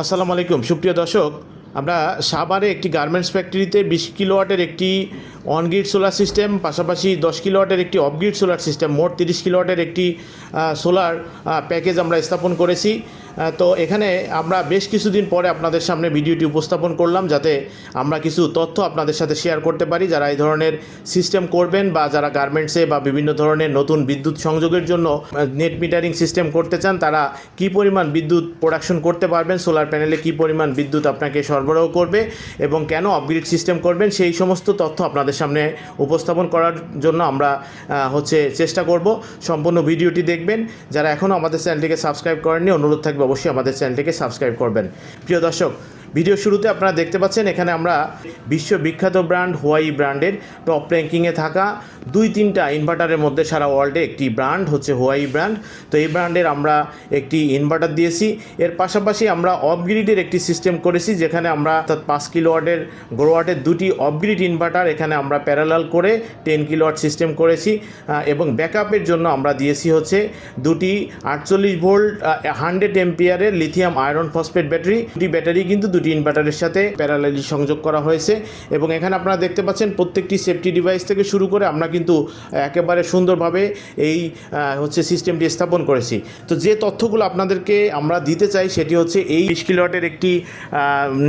আসসালামু আলাইকুম। সুপ্রিয় দর্শক, আমরা সাভারে একটি গার্মেন্টস ফ্যাক্টরিতে বিশ কিলোওয়াটের একটি অনগ্রিড সোলার সিস্টেম পাশাপাশি দশ কিলোওয়াটের একটি অফগ্রিড সোলার সিস্টেম মোট তিরিশ কিলোওয়াটের একটি সোলার প্যাকেজ আমরা স্থাপন করেছি। তো এখানে আমরা বেশ কিছুদিন পরে আপনাদের সামনে ভিডিওটি উপস্থাপন করলাম যাতে আমরা কিছু তথ্য আপনাদের সাথে শেয়ার করতে পারি, যারা এই ধরনের সিস্টেম করবেন বা যারা গার্মেন্টসে বা বিভিন্ন ধরনের নতুন বিদ্যুৎ সংযোগের জন্য নেট মিটারিং সিস্টেম করতে চান, তারা কি পরিমাণ বিদ্যুৎ প্রোডাকশন করতে পারবেন সোলার প্যানেলে কি পরিমাণ বিদ্যুৎ আপনাকে সরবরাহ করবে এবং কেন আপগ্রেড সিস্টেম করবেন, সেই সমস্ত তথ্য আপনাদের সামনে উপস্থাপন করার জন্য আমরা হচ্ছে চেষ্টা করব। সম্পূর্ণ ভিডিওটি দেখবেন। যারা এখনও আমাদের চ্যানেলটিকে সাবস্ক্রাইব করেননি, অনুরোধ থাকবে অবশ্যই আমাদের চ্যানেলটিকে সাবস্ক্রাইব করবেন। প্রিয় দর্শক ভিডিও শুরুতে আপনারা দেখতে পাচ্ছেন, এখানে আমরা বিশ্ব বিখ্যাত ব্র্যান্ড হোয়াই ব্র্যান্ডের টপ র্যাঙ্কিংয়ে থাকা দুই তিনটা ইনভার্টারের মধ্যে সারা ওয়ার্ল্ডে একটি ব্র্যান্ড হচ্ছে হোয়াই ব্র্যান্ড। তো এই ব্র্যান্ডের আমরা একটি ইনভার্টার দিয়েছি। এর পাশাপাশি আমরা অফগ্রিডের একটি সিস্টেম করেছি, যেখানে আমরা অর্থাৎ পাঁচ কিলোওয়াটের গ্রোয়াটের দুটি অফগ্রিড ইনভার্টার এখানে আমরা প্যারালাল করে টেন কিলোওয়াট সিস্টেম করেছি এবং ব্যাকআপের জন্য আমরা দিয়েছি হচ্ছে দুটি আটচল্লিশ ভোল্ট হান্ড্রেড এমপিয়ারের লিথিয়াম আয়রন ফসফেট ব্যাটারি দুটি ব্যাটারি কিন্তু দুটি ইনভার্টারের সাথে প্যারালালি সংযোগ করা হয়েছে এবং এখানে আপনারা দেখতে পাচ্ছেন প্রত্যেকটি সেফটি ডিভাইস থেকে শুরু করে আমরা কিন্তু একেবারে সুন্দরভাবে এই হচ্ছে সিস্টেমটি স্থাপন করেছি। তো যে তথ্যগুলো আপনাদেরকে আমরা দিতে চাই সেটি হচ্ছে এই বিশ একটি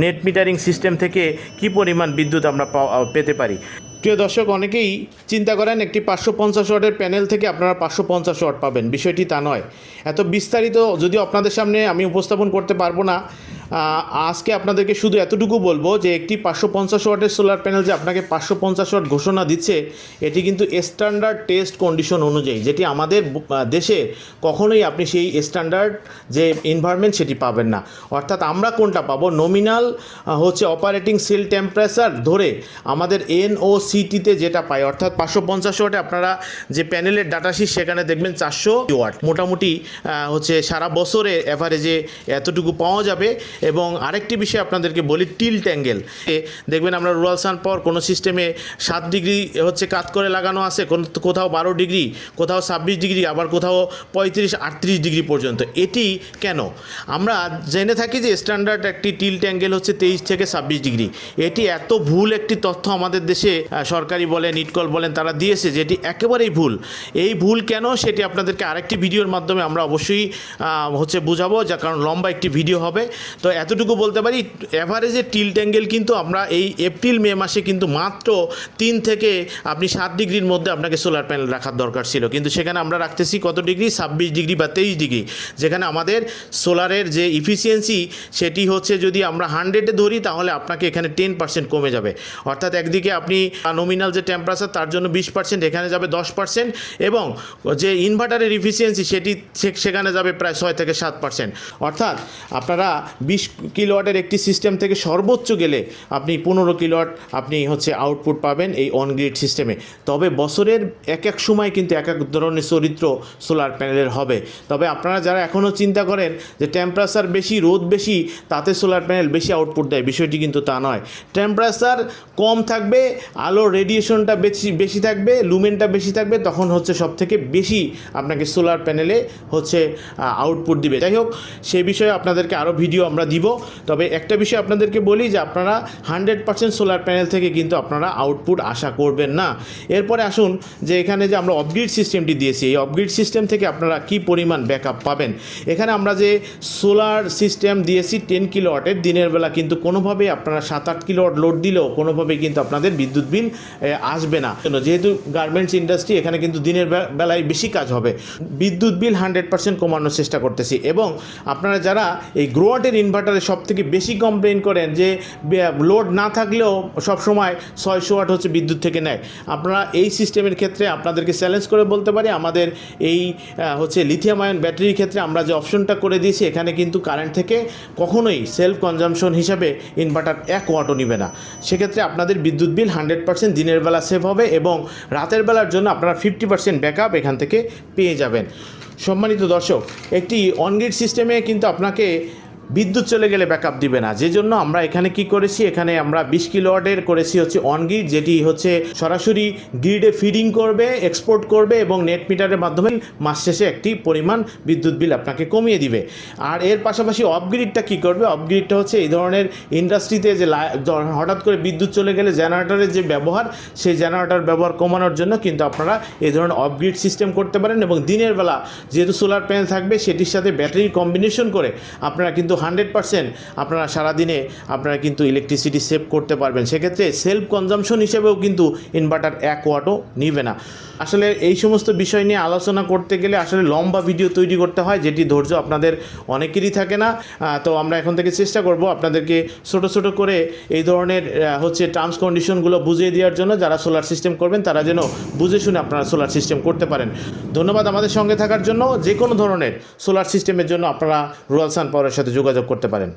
নেট মিটারিং সিস্টেম থেকে কি পরিমাণ বিদ্যুৎ আমরা পেতে পারি। প্রিয় দর্শক, অনেকেই চিন্তা করেন একটি পাঁচশো পঞ্চাশ ওয়াটের প্যানেল থেকে আপনারা পাঁচশো পঞ্চাশ ওয়াট পাবেন। বিষয়টি তা নয়। এত বিস্তারিত যদিও আপনাদের সামনে আমি উপস্থাপন করতে পারব না আজকে আপনাদেরকে শুধু এতটুকু বলব যে একটি পাঁচশো পঞ্চাশ ওয়াটের সোলার প্যানেল যে আপনাকে পাঁচশো পঞ্চাশ ওয়াট ঘোষণা দিচ্ছে, এটি কিন্তু স্ট্যান্ডার্ড টেস্ট কন্ডিশন অনুযায়ী, যেটি আমাদের দেশে কখনোই আপনি সেই স্ট্যান্ডার্ড যে এনভায়রনমেন্ট সেটি পাবেন না। অর্থাৎ আমরা কোনটা পাবো? নমিনাল হচ্ছে অপারেটিং সেল টেম্পারেচার ধরে আমাদের এন ও সিটিতে যেটা পাই, অর্থাৎ পাঁচশো পঞ্চাশ ওয়াটে আপনারা যে প্যানেলের ডাটা শিট সেখানে দেখবেন চারশো ওয়াট। মোটামুটি হচ্ছে সারা বছরে অ্যাভারেজে এতটুকু পাওয়া যাবে। এবং আরেকটি বিষয় আপনাদেরকে বলি, টিল্ট অ্যাঙ্গেল। দেখবেন আমরা রুরাল সান পাওয়ার কোনো সিস্টেমে সাত ডিগ্রি হচ্ছে কাত করে লাগানো আছে কোথাও বারো ডিগ্রি, কোথাও ছাব্বিশ ডিগ্রি, আবার কোথাও পঁয়ত্রিশ, আটত্রিশ ডিগ্রি পর্যন্ত। এটি কেন? আমরা জেনে থাকি যে স্ট্যান্ডার্ড একটি টিল্ট অ্যাঙ্গেল হচ্ছে তেইশ থেকে ছাব্বিশ ডিগ্রি। এটি এত ভুল একটি তথ্য আমাদের দেশে সরকারি বলেন, ইটকল বলেন, তারা দিয়েছে যেটি একেবারেই ভুল। এই ভুল কেন সেটি আপনাদেরকে আরেকটি ভিডিওর মাধ্যমে আমরা অবশ্যই হচ্ছে বুঝাবো, যা কারণ লম্বা একটি ভিডিও হবে। তো এতটুকু বলতে পারি অ্যাভারেজে টিল্ট অ্যাঙ্গেল কিন্তু আমরা এই এপ্রিল মে মাসে কিন্তু মাত্র তিন থেকে আপনি সাত ডিগ্রির মধ্যে আপনাকে সোলার প্যানেল রাখার দরকার ছিল। কিন্তু সেখানে আমরা রাখতেছি কত ডিগ্রি? ছাব্বিশ ডিগ্রি বা তেইশ ডিগ্রি। যেখানে আমাদের সোলারের যে ইফিসিয়েন্সি সেটি হচ্ছে যদি আমরা হান্ড্রেডে ধরি, তাহলে আপনাকে এখানে টেন পার্সেন্ট কমে যাবে। অর্থাৎ একদিকে আপনি নমিনাল যে টেম্পারেচার তার জন্য বিশ পার্সেন্ট এখানে যাবে দশ পার্সেন্ট এবং যে ইনভার্টারের ইফিসিয়েন্সি সেটি সেখানে যাবে প্রায় ছয় থেকে সাত পার্সেন্ট অর্থাৎ আপনারা বিশ কিলোওয়াটের একটি সিস্টেম থেকে সর্বোচ্চ গেলে আপনি পনেরো কিলোওয়াট আপনি হচ্ছে আউটপুট পাবেন এই অন গ্রিড সিস্টেমে তবে বছরের এক এক সময় কিন্তু এক এক ধরনের চরিত্র সোলার প্যানেলের হবে। তবে আপনারা যারা এখনও চিন্তা করেন যে টেম্পারেচার বেশি, রোদ বেশি, তাতে সোলার প্যানেল বেশি আউটপুট দেয়, বিষয়টি কিন্তু তা নয়। টেম্পারেচার কম থাকবে আলোর রেডিয়েশনটা বেশি বেশি থাকবে লুমেনটা বেশি থাকবে, তখন হচ্ছে সব থেকে বেশি আপনাকে সোলার প্যানেলে হচ্ছে আউটপুট দিবে। যাই হোক, সে বিষয়ে আপনাদেরকে আরও ভিডিও আমরা দিব। তবে একটা বিষয় আপনাদেরকে বলি যে আপনারা হান্ড্রেড পার্সেন্ট সোলার প্যানেল থেকে কিন্তু আপনারা আউটপুট আশা করবেন না। এরপরে আসুন যে এখানে যে আমরা অপগ্রিড সিস্টেমটি দিয়েছি, এই অপগ্রিড সিস্টেম থেকে আপনারা কি পরিমাণ ব্যাকআপ পাবেন? এখানে আমরা যে সোলার সিস্টেম দিয়েছি টেন কিলোওয়াটের দিনের বেলা কিন্তু কোনোভাবেই আপনারা সাত আট কিলোওয়াট লোড দিলেও কোনোভাবেই কিন্তু আপনাদের বিদ্যুৎ বিল আসবে না? যেহেতু গার্মেন্টস ইন্ডাস্ট্রি এখানে কিন্তু দিনের বেলায় বেশি কাজ হবে। বিদ্যুৎ বিল হান্ড্রেড পার্সেন্ট কমানোর চেষ্টা করতেছি এবং আপনারা যারা এই গ্রোয়াটের ইনভার্টারে সব থেকে বেশি কমপ্লেন করেন যে লোড না থাকলেও সব সময় ছয়শো ওয়াট হচ্ছে বিদ্যুৎ থেকে নেয়। আপনারা এই সিস্টেমের ক্ষেত্রে আপনাদেরকে চ্যালেঞ্জ করে বলতে পারি, আমাদের এই হচ্ছে লিথিয়াম আয়ন ব্যাটারির ক্ষেত্রে আমরা যে অপশনটা করে দিয়েছি, এখানে কিন্তু কারেন্ট থেকে কখনোই সেলফ কনজামশন হিসাবে ইনভার্টার এক ওয়াটও নিবে না। সেক্ষেত্রে আপনাদের বিদ্যুৎ বিল হান্ড্রেড পার্সেন্ট দিনের বেলা সেভ হবে এবং রাতের বেলার জন্য আপনারা ফিফটি পার্সেন্ট ব্যাকআপ এখান থেকে পেয়ে যাবেন। সম্মানিত দর্শক, একটি অনগ্রিড সিস্টেমে কিন্তু আপনাকে বিদ্যুৎ চলে গেলে ব্যাকআপ দিবে না। যে জন্য আমরা এখানে কি করেছি? এখানে আমরা বিশ কিলোওয়াটের করেছি হচ্ছে অন গ্রিড যেটি হচ্ছে সরাসরি গ্রিডে ফিডিং করবে এক্সপোর্ট করবে এবং নেট মিটারের মাধ্যমে মাস শেষে একটি পরিমাণ বিদ্যুৎ বিল আপনাকে কমিয়ে দিবে। আর এর পাশাপাশি অফগ্রিডটা কী করবে? অফগ্রিডটা হচ্ছে এই ধরনের ইন্ডাস্ট্রিতে যে হঠাৎ করে বিদ্যুৎ চলে গেলে জেনারেটরের যে ব্যবহার, সেই জেনারেটর ব্যবহার কমানোর জন্য কিন্তু আপনারা এই ধরনের অফগ্রিড সিস্টেম করতে পারেন এবং দিনের বেলা যেহেতু সোলার প্যানেল থাকবে, সেটির সাথে ব্যাটারি কম্বিনেশন করে আপনারা কিন্তু হান্ড্রেড পারসেন্ট আপনারা সারাদিনে আপনারা কিন্তু ইলেকট্রিসিটি সেভ করতে পারবেন। সেক্ষেত্রে সেলফ কনজামশন হিসেবেও কিন্তু ইনভার্টার এক ওয়াটও নিবে না। আসলে এই সমস্ত বিষয় নিয়ে আলোচনা করতে গেলে আসলে লম্বা ভিডিও তৈরি করতে হয়, যেটি ধৈর্য আপনাদের অনেকেরই থাকে না। তো আমরা এখন থেকে চেষ্টা করব আপনাদেরকে ছোট ছোট করে এই ধরনের হচ্ছে টার্মস কন্ডিশনগুলো বুঝিয়ে দেওয়ার জন্য যারা সোলার সিস্টেম করবেন, তারা যেন বুঝে শুনে আপনারা সোলার সিস্টেম করতে পারেন। ধন্যবাদ আমাদের সঙ্গে থাকার জন্য। যে কোনো ধরনের সোলার সিস্টেমের জন্য আপনারা রুরাল সান পাওয়ারের সাথে যোগাযোগ করতে পারেন।